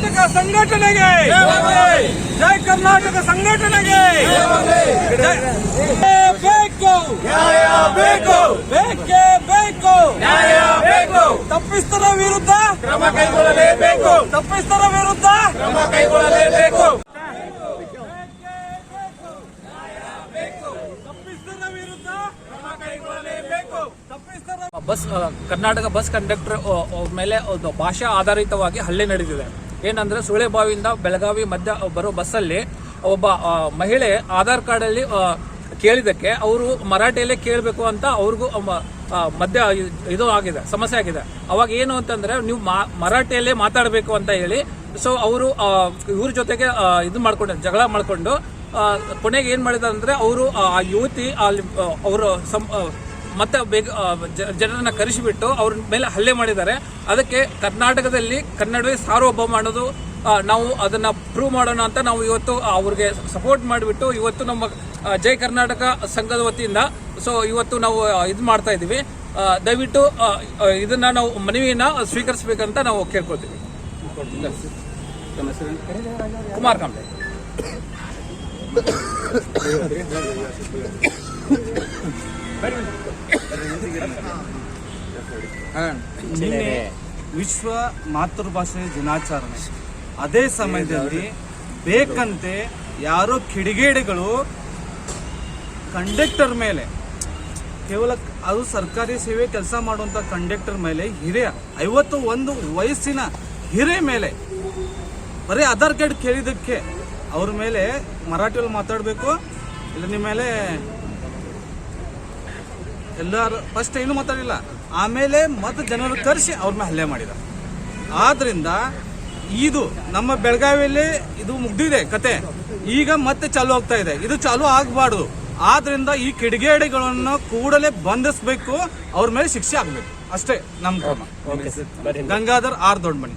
ಸಂಘಟನೆಗೆ! ಜೈ ಕರ್ನಾಟಕ ಸಂಘಟನೆಗೆ! ಬೇಕು ನ್ಯಾಯ ಬೇಕು ಬೇಕೇ ಬೇಕು! ನ್ಯಾಯ ಬೇಕು! ತಪ್ಪಿಸ್ತರ ವಿರುದ್ಧ ಕ್ರಮ ಕೈಗೊಳ್ಳಲೇಬೇಕು! ತಪ್ಪಿಸ್ತರ ವಿರುದ್ಧ ಕ್ರಮ ಕೈಗೊಳ್ಳಲೇಬೇಕು! ತಪ್ಪಿಸ್ತರ ವಿರುದ್ಧ ಕ್ರಮ ಕೈಗೊಳ್ಳಲೇಬೇಕು! ತಪ್ಪಿಸ್ತರ ಬಸ್ ಕರ್ನಾಟಕ ಬಸ್ ಕಂಡಕ್ಟರ್ ಮೇಲೆ ಒಂದು ಭಾಷಾ ಆಧಾರಿತವಾಗಿ ಹಲ್ಲೆ ನಡೆದಿದೆ. ಏನಂದ್ರೆ ಸುಳೆಬಾವಿಯಿಂದ ಬೆಳಗಾವಿ ಮಧ್ಯ ಬರೋ ಬಸ್ಸಲ್ಲಿ ಒಬ್ಬ ಮಹಿಳೆ ಆಧಾರ್ ಕಾರ್ಡ್ ಅಲ್ಲಿ ಕೇಳಿದಕ್ಕೆ ಅವರು ಮರಾಠಿಯಲ್ಲೇ ಕೇಳಬೇಕು ಅಂತ ಅವ್ರಿಗೂ ಮಧ್ಯ ಇದು ಆಗಿದೆ, ಸಮಸ್ಯೆ ಆಗಿದೆ. ಅವಾಗ ಏನು ಅಂತಂದ್ರೆ ನೀವು ಮರಾಠಿಯಲ್ಲೇ ಮಾತಾಡಬೇಕು ಅಂತ ಹೇಳಿ, ಸೊ ಅವರು ಇವ್ರ ಜೊತೆಗೆ ಇದು ಮಾಡ್ಕೊಂಡು, ಜಗಳ ಮಾಡ್ಕೊಂಡು ಕೊನೆಗೆ ಏನ್ ಮಾಡಿದಾರೆ ಅಂದ್ರೆ ಅವರು, ಆ ಯುವತಿ ಅಲ್ಲಿ ಅವರು ಮತ್ತೆ ಬೇಗ ಜನರನ್ನ ಕರೆಸಿಬಿಟ್ಟು ಅವ್ರ ಮೇಲೆ ಹಲ್ಲೆ ಮಾಡಿದ್ದಾರೆ. ಅದಕ್ಕೆ ಕರ್ನಾಟಕದಲ್ಲಿ ಕನ್ನಡವೇ ಸಾರ್ವಭೌಮ ಅನ್ನೋದು ನಾವು ಅದನ್ನ ಪ್ರೂವ್ ಮಾಡೋಣ ಅಂತ ನಾವು ಇವತ್ತು ಅವ್ರಿಗೆ ಸಪೋರ್ಟ್ ಮಾಡಿಬಿಟ್ಟು ಇವತ್ತು ನಮ್ಮ ಜೈ ಕರ್ನಾಟಕ ಸಂಘದ ವತಿಯಿಂದ ಸೊ ಇವತ್ತು ನಾವು ಇದು ಮಾಡ್ತಾ ಇದ್ದೀವಿ ದಯವಿಟ್ಟು ಇದನ್ನ ನಾವು ಮನವಿಯನ್ನ ಸ್ವೀಕರಿಸಬೇಕಂತ ನಾವು ಕೇಳ್ಕೊತೀವಿ ಕುಮಾರ್ ಕಾಂಬ್ಳೆ ನಿನ್ನೆ ವಿಶ್ವ ಮಾತೃಭಾಷೆ ದಿನಾಚರಣೆ. ಅದೇ ಸಮಯದಲ್ಲಿ ಬೇಕಂತೆ ಯಾರೋ ಕಿಡಿಗೇಡಿಗಳು ಕಂಡಕ್ಟರ್ ಮೇಲೆ, ಕೇವಲ ಅದು ಸರ್ಕಾರಿ ಸೇವೆ ಕೆಲಸ ಮಾಡುವಂತ ಕಂಡಕ್ಟರ್ ಮೇಲೆ, ಹಿರಿಯ ಐವತ್ತು ಒಂದು ವಯಸ್ಸಿನ ಹಿರಿಯ ಮೇಲೆ, ಬರೀ ಆಧಾರ್ ಕಾರ್ಡ್ ಕೇಳಿದ್ದಕ್ಕೆ ಅವ್ರ ಮೇಲೆ ಮರಾಠಿಯಲ್ಲಿ ಮಾತಾಡಬೇಕು, ಇಲ್ಲ ನಿಮ್ಮ ಮೇಲೆ ಎಲ್ಲಾರು ಫಸ್ಟ್ ಏನು ಮಾತಾಡಿಲ್ಲ. ಆಮೇಲೆ ಮತ್ತೆ ಜನರು ಕರೆಸಿ ಅವ್ರ ಮೇಲೆ ಹಲ್ಲೆ ಮಾಡಿದ. ಆದ್ರಿಂದ ಇದು ನಮ್ಮ ಬೆಳಗಾವಿಯಲ್ಲಿ ಇದು ಮುಗ್ದಿದೆ ಕತೆ. ಈಗ ಮತ್ತೆ ಚಾಲು ಆಗ್ತಾ ಇದೆ. ಇದು ಚಾಲು ಆಗಬಾರ್ದು. ಆದ್ರಿಂದ ಈ ಕಿಡಿಗೇಡಿಗಳನ್ನು ಕೂಡಲೇ ಬಂಧಿಸಬೇಕು. ಅವ್ರ ಮೇಲೆ ಶಿಕ್ಷೆ ಆಗ್ಬೇಕು. ಅಷ್ಟೇ ನಮ್ಮ ಕ್ರಮ ಗಂಗಾಧರ್ ಆರ್ ದೊಡ್ಡಮಣಿ